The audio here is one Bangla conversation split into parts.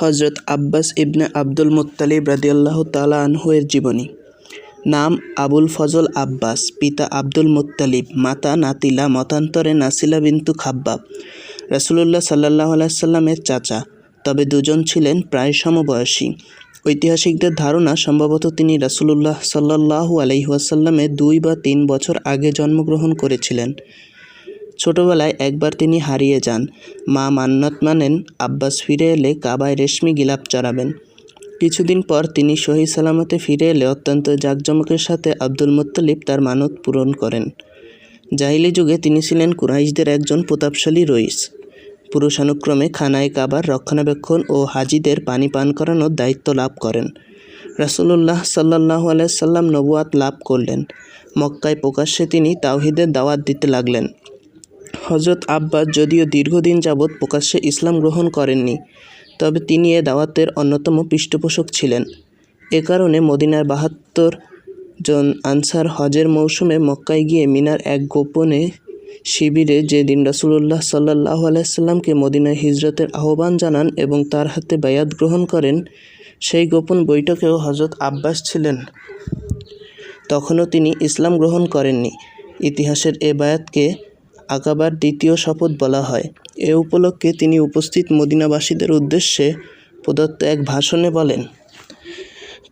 হজরত আব্বাস ইবনে আব্দুল মুত্তালিব রাদিয়াল্লাহ তালা আনহুয়ের জীবনী। নাম আবুল ফজল আব্বাস, পিতা আব্দুল মুত্তালিব, মাতা নাতিলা, মতান্তরে নাসিলা বিন্তু খাব্বাব। রাসুলুল্লাহ সাল্লাহ আলাইসাল্লামের চাচা। তবে দুজন ছিলেন প্রায় সমবয়সী। ঐতিহাসিকদের ধারণা, সম্ভবত তিনি রাসুলুল্লাহ সাল্লাহু আলহিহাসাল্লামের দুই বা তিন বছর আগে জন্মগ্রহণ করেছিলেন। ছোটবেলায় একবার তিনি হারিয়ে যান। মা মান্নত মানেন, আব্বাস ফিরে এলে কাবায় রেশমি গিলাপ চড়াবেন। কিছুদিন পর তিনি সহি সালামতে ফিরে এলে অত্যন্ত জাঁকজমকের সাথে আব্দুল মুত্তলিব তার মানত পূরণ করেন। জাহিলি যুগে তিনি ছিলেন কুরাইশদের একজন প্রতাপশালী রইস। পুরুষানুক্রমে খানায় কাবার রক্ষণাবেক্ষণ ও হাজিদের পানি পান করানোর দায়িত্ব লাভ করেন। রাসুলুল্লাহ সাল্লাহ আলাইসাল্লাম নবুয়াত লাভ করলেন। মক্কায় প্রকাশ্যে তিনি তাওহিদের দাওয়াত দিতে লাগলেন। হজরত আব্বাস যদিও দীর্ঘদিন যাবৎ প্রকাশ্যে ইসলাম গ্রহণ করেননি, তবে তিনি এ দাওয়াতের অন্যতম পৃষ্ঠপোষক ছিলেন। এ কারণে মদিনার বাহাত্তর জন আনসার হজের মৌসুমে মক্কায় গিয়ে মিনার এক গোপনে শিবিরে যেদিন রাসুলুল্লাহ সাল্লাহ আলাইসাল্লামকে মদিনায় হিজরতের আহ্বান জানান এবং তার হাতে বায়াত গ্রহণ করেন, সেই গোপন বৈঠকেও হজরত আব্বাস ছিলেন। তখনও তিনি ইসলাম গ্রহণ করেননি। ইতিহাসের এ বায়াতকে আকাবার দ্বিতীয় শপথ বলা হয়। এ উপলক্ষে তিনি উপস্থিত মদিনাবাসীদের উদ্দেশ্যে প্রদত্ত এক ভাষণে বলেন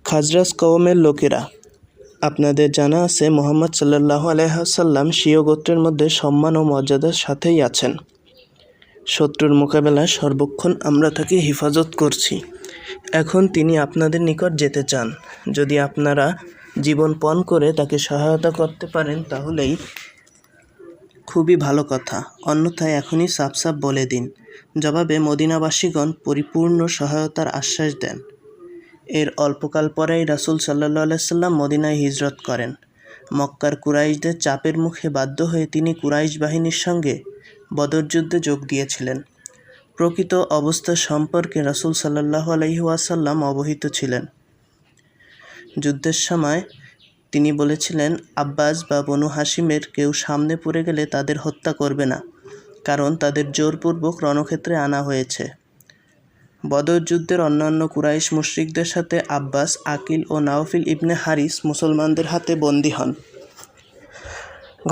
খাজরাস কওমের লোকেরা, আপনাদের জানা আছে মোহাম্মদ সাল্লাহ আলহাসাল্লাম স্বীয় গোত্রের মধ্যে সম্মান ও মর্যাদার সাথেই আছেন। শত্রুর মোকাবেলায় সর্বক্ষণ আমরা তাকে হেফাজত করছি। এখন তিনি আপনাদের নিকট যেতে চান। যদি আপনারা জীবন পণ করে তাকে সহায়তা করতে পারেন, তাহলেই খুবই ভালো কথা। অন্যথায় এখনই সাফ সাফ বলে দিন। জবাবে মদিনাবাসীগণ পরিপূর্ণ সহায়তার আশ্বাস দেন। এর অল্পকাল পরেই রাসুল সাল্লাহ আলাইসাল্লাম মদিনায় হিজরত করেন। মক্কার কুরাইশদের চাপের মুখে বাধ্য হয়ে তিনি কুরাইশ বাহিনীর সঙ্গে বদর যুদ্ধে যোগ দিয়েছিলেন। প্রকৃত অবস্থা সম্পর্কে রাসুল সাল্লাহ আলহিহাসাল্লাম অবহিত ছিলেন। যুদ্ধের সময় তিনি বলেছিলেন, আব্বাস বা বনু হাসিমের কেউ সামনে পড়ে গেলে তাদের হত্যা করবে না, কারণ তাদের জোরপূর্বক রণক্ষেত্রে আনা হয়েছে। বদর যুদ্ধের অন্যান্য কুরাইশ মুশ্রিকদের সাথে আব্বাস, আকিল ও নাওফিল ইবনে হারিস মুসলমানদের হাতে বন্দী হন।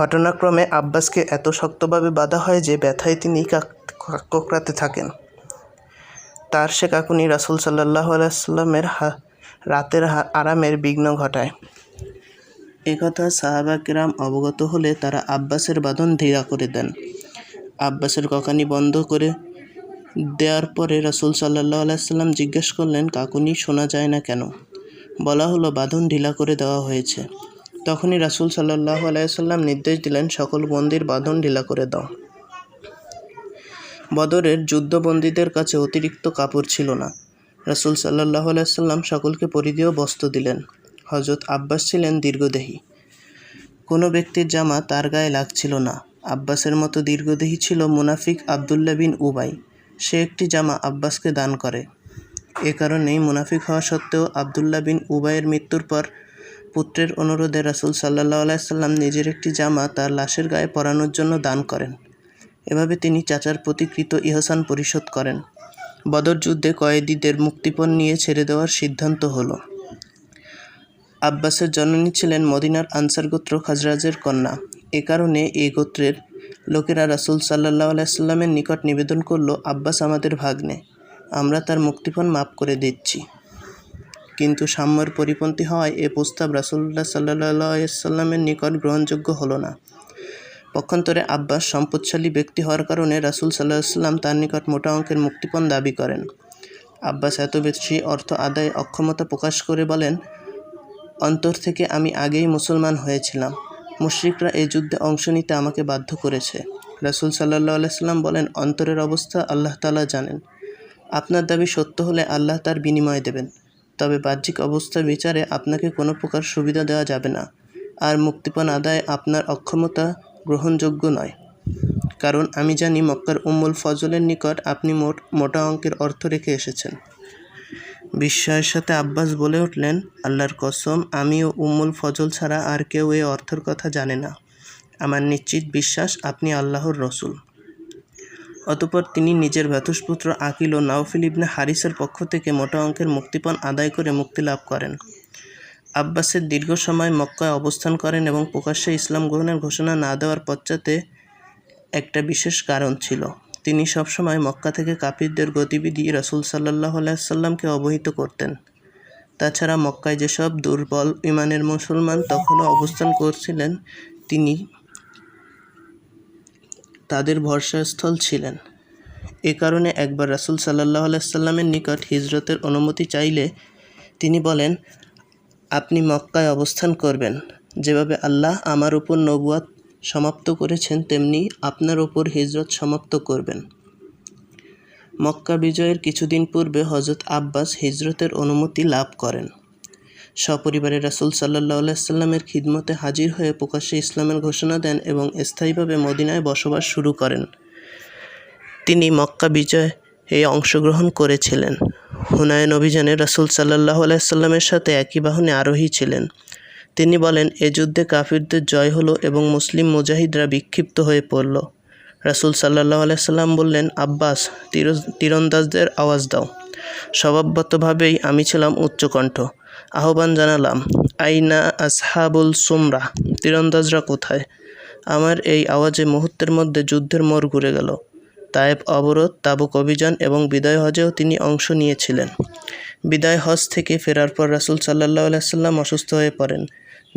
ঘটনাক্রমে আব্বাসকে এত শক্তভাবে বাধা হয় যে ব্যথায় তিনি কোকড়াতে থাকেন। তার সে কাকুনি রাসুল সাল্লাহ আলাইস্লামের রাতের আরামের বিঘ্ন ঘটায়। একথা সাহাবা কিরাম অবগত হলে তারা আব্বাসের বাঁধন ধীরা করে দেন। আব্বাসের ককানি বন্ধ করে দেওয়ার পরে রাসুল সাল্লাহ আলাইসাল্লাম জিজ্ঞেস করলেন, কাকুনি, শোনা যায় না কেন? বলা হলো, বাঁধন ঢিলা করে দেওয়া হয়েছে। তখনই রাসুল সাল্লাহ আলাইসাল্লাম নির্দেশ দিলেন, সকল বন্দির বাঁধন ঢিলা করে দাও। বদরের যুদ্ধবন্দীদের কাছে অতিরিক্ত কাপড় ছিল না। রাসুল সাল্লাহ আলাইসাল্লাম সকলকে পরিধেয় বস্ত্র দিলেন। হজরত আব্বাস ছিলেন দীর্ঘদেহী। কোনো ব্যক্তির জামা তার গায়ে লাগছিল না। আব্বাসের মতো দীর্ঘদেহী ছিল মুনাফিক আবদুল্লা বিন উবাই। সে একটি জামা আব্বাসকে দান করে। এ কারণেই মুনাফিক হওয়া সত্ত্বেও আবদুল্লা বিন উবাইয়ের মৃত্যুর পর পুত্রের অনুরোধে রাসুল সাল্লাহ আলাইসাল্লাম নিজের একটি জামা তার লাশের গায়ে পরানোর জন্য দান করেন। এভাবে তিনি চাচার প্রতিকৃত ইহসান পরিশোধ করেন। বদর যুদ্ধে কয়েদিদের মুক্তিপণ নিয়ে ছেড়ে দেওয়ার সিদ্ধান্ত হলো। আব্বাসের জননী ছিলেন মদিনার আনসার গোত্র খাজরাজের কন্যা। এ কারণে এই গোত্রের লোকেরা রাসুল সাল্লাহ আলাইসাল্লামের নিকট নিবেদন করল, আব্বাস আমাদের ভাগ্নে, আমরা তার মুক্তিপণ মাফ করে দিচ্ছি। কিন্তু সাম্যর পরিপন্থী হওয়ায় এ প্রস্তাব রাসুল্লাহ সাল্লাহ সাল্লামের নিকট গ্রহণযোগ্য হলো না। পক্ষান্তরে আব্বাস সম্পদশালী ব্যক্তি হওয়ার কারণে রাসুল সাল্লাহ সাল্লাম তার নিকট মোটা অঙ্কের মুক্তিপণ দাবি করেন। আব্বাস এত বেশি অর্থ আদায় অক্ষমতা প্রকাশ করে বলেন অন্তর থেকে আমি আগেই মুসলমান হয়েছিলাম। মুশ্রিকরা এই যুদ্ধে অংশ নিতে আমাকে বাধ্য করেছে। রাসুল সাল্লাহ আলাইসাল্লাম বলেন, অন্তরের অবস্থা আল্লাহ তালা জানেন। আপনার দাবি সত্য হলে আল্লাহ তার বিনিময় দেবেন। তবে বাহ্যিক অবস্থা বিচারে আপনাকে কোনো প্রকার সুবিধা দেওয়া যাবে না। আর মুক্তিপণ আদায় আপনার অক্ষমতা গ্রহণযোগ্য নয়। কারণ আমি জানি মক্কার উম্মুল ফজলের নিকট আপনি মোট, মোটা অঙ্কের অর্থ রেখে এসেছেন। বিস্ময়ের সাথে আব্বাস বলে উঠলেন, আল্লাহর কসম, আমি ও উম্মুল ফজল ছাড়া আর কেউ এই অর্থের কথা জানে না। আমার নিশ্চিত বিশ্বাস, আপনি আল্লাহর রসুল। অতঃপর তিনি নিজের ভ্রাতুষ্পুত্র আকিল ও নাওফিল ইবনে হারিসের পক্ষ থেকে মোটা অঙ্কের মুক্তিপণ আদায় করে মুক্তি লাভ করেন। আব্বাসের দীর্ঘ সময় মক্কায় অবস্থান করেন এবং প্রকাশ্যে ইসলাম গ্রহণের ঘোষণা না দেওয়ার পশ্চাতে একটা বিশেষ কারণ ছিল। তিনি সবসময় মক্কা থেকে কাফিরদের গতিবিধি রসুল সাল্লাহ আলাইসাল্লামকে অবহিত করতেন। তাছাড়া মক্কায় যেসব দুর্বল ইমানের মুসলমান তখনও অবস্থান করছিলেন, তিনি তাদের ভরসাস্থল ছিলেন। এ কারণে একবার রাসুল সাল্লাহ আলাইসাল্লামের নিকট হিজরতের অনুমতি চাইলে তিনি বলেন, আপনি মক্কায় অবস্থান করবেন। যেভাবে আল্লাহ আমার উপর নবুয়াত সমাপ্ত করেছেন, তেমনি আপনার ওপর হিজরত সমাপ্ত করবেন। মক্কা বিজয়ের কিছুদিন পূর্বে হজরত আব্বাস হিজরতের অনুমতি লাভ করেন। সপরিবারে রাসুল সাল্লাহ আলাইসাল্লামের খিদমতে হাজির হয়ে প্রকাশ্যে ইসলামের ঘোষণা দেন এবং স্থায়ীভাবে মদিনায় বসবাস শুরু করেন। তিনি মক্কা বিজয়ে অংশগ্রহণ করেছিলেন। হুনায়ন অভিযানে রাসুল সাল্লাহ আলাইসাল্লামের সাথে একই বাহনে আরোহী ছিলেন। তিনি বলেন, এ যুদ্ধে কাফিরদের জয় হলো এবং মুসলিম মুজাহিদরা বিক্ষিপ্ত হয়ে পড়ল। রাসুল সাল্লাহ আলাইসাল্লাম বললেন, আব্বাস, তীর, তীরন্দাজদের আওয়াজ দাও। স্বভাবগতভাবেই আমি ছিলাম উচ্চকণ্ঠ। আহ্বান জানালাম, আইনা আসহাবুল সুমরা, তীরন্দাজরা কোথায়? আমার এই আওয়াজে মুহূর্তের মধ্যে যুদ্ধের মোড় ঘুরে গেল। তায়েব অবরোধ, তাবুক অভিযান এবং বিদায় হজেও তিনি অংশ নিয়েছিলেন। বিদায় হজ থেকে ফেরার পর রাসুল সাল্লাহ আলাইসাল্লাম অসুস্থ হয়ে পড়েন।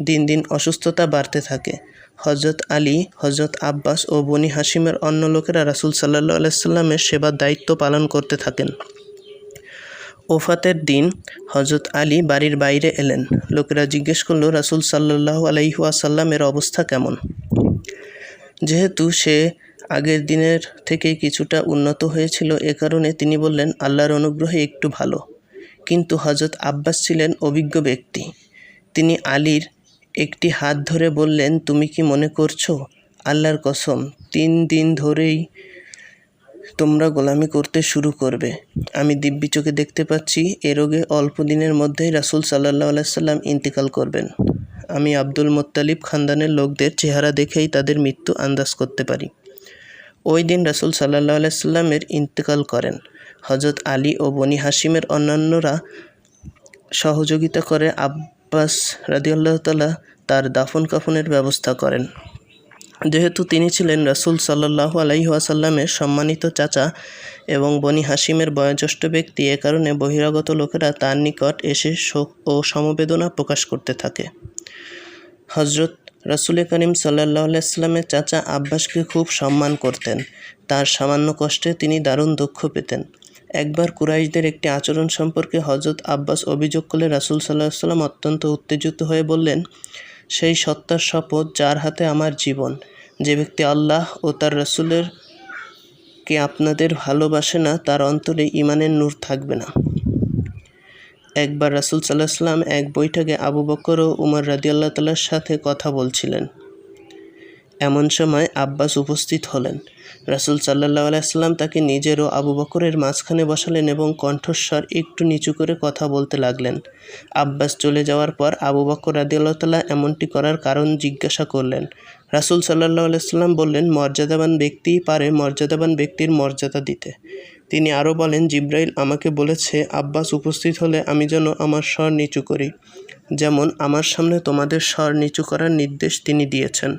দিন দিন অসুস্থতা বাড়তে থাকে। হজরত আলী হজরত আব্বাস ও বনি হাসিমের অন্য লোকেরা রাসুল সাল্লাহ আলাইসাল্লামের সেবার দায়িত্ব পালন করতে থাকেন। ওফাতের দিন হজরত আলী বাড়ির বাইরে এলেন। লোকেরা জিজ্ঞেস করল, রাসুল সাল্লাহ আলাইহাসাল্লামের অবস্থা কেমন? যেহেতু সে আগের দিনের থেকে কিছুটা উন্নত হয়েছিল, এ কারণে তিনি বললেন, আল্লাহর অনুগ্রহে একটু ভালো। কিন্তু হজরত আব্বাস ছিলেন অভিজ্ঞ ব্যক্তি। তিনি আলীর একটি হাত ধরে বললেন, তুমি কি মনে করছ? আল্লাহর কসম, তিন দিন ধরেই তোমরা গোলামি করতে শুরু করবে। আমি দিব্যি চোখে দেখতে পাচ্ছি, এ রোগে অল্প দিনের মধ্যেই রাসুল সাল্লাহ আলাইসাল্লাম ইন্তেকাল করবেন। আমি আব্দুল মোত্তালিব খানদানের লোকদের চেহারা দেখেই তাদের মৃত্যু আন্দাজ করতে পারি। ওই দিন রাসুল সাল্লাহ আলাইসাল্লামের ইন্তেকাল করেন। হজরত আলী ও বনি হাসিমের অন্যান্যরা সহযোগিতা করে আব্বাস রাদিউল্লাহ তালা তার দাফন কাফনের ব্যবস্থা করেন। যেহেতু তিনি ছিলেন রাসুল সাল্লাহ আলাইহাসাল্লামের সম্মানিত চাচা এবং বনি হাসিমের বয়োজ্যেষ্ঠ ব্যক্তি, এ কারণে বহিরাগত লোকেরা তার নিকট এসে শোক ও সমবেদনা প্রকাশ করতে থাকে। হজরত রাসুল করিম সাল্লাহ আলাইস্লামের চাচা আব্বাসকে খুব সম্মান করতেন। তার সামান্য কষ্টে তিনি দারুণ দুঃখ পেতেন। একবার কুরাইশদের একটি আচরণ সম্পর্কে হজরত আব্বাস অভিযোগ করলে রাসুল সাল্লাহ সাল্লাম অত্যন্ত উত্তেজিত হয়ে বললেন, সেই সত্তার শপথ যার হাতে আমার জীবন, যে ব্যক্তি আল্লাহ ও তার রসুলের কে আপনাদের ভালোবাসে না, তার অন্তরে ইমানের নূর থাকবে না। একবার রাসুল সাল্লাহ সাল্লাম এক বৈঠকে আবু বকর ও উমর রাদিয়াল্লাহ তাল্লার সাথে কথা বলছিলেন। এমন সময় আব্বাস উপস্থিত হলেন। রাসুল সাল্লাহ আলাইসাল্লাম তাকে নিজেরও আবু বকরের মাঝখানে বসালেন এবং কণ্ঠস্বর একটু নিচু করে কথা বলতে লাগলেন। আব্বাস চলে যাওয়ার পর আবু বকর রাদিউল্লাহ এমনটি করার কারণ জিজ্ঞাসা করলেন। রাসুল সাল্লাহ আলাইসাল্লাম বললেন, মর্যাদাবান ব্যক্তিই পারে মর্যাদাবান ব্যক্তির মর্যাদা দিতে। তিনি আরও বলেন, জিব্রাইল আমাকে বলেছে, আব্বাস উপস্থিত হলে আমি যেন আমার স্বর নিচু করি। যেমন আমার সামনে তোমাদের স্বর নিচু করার নির্দেশ তিনি দিয়েছেন।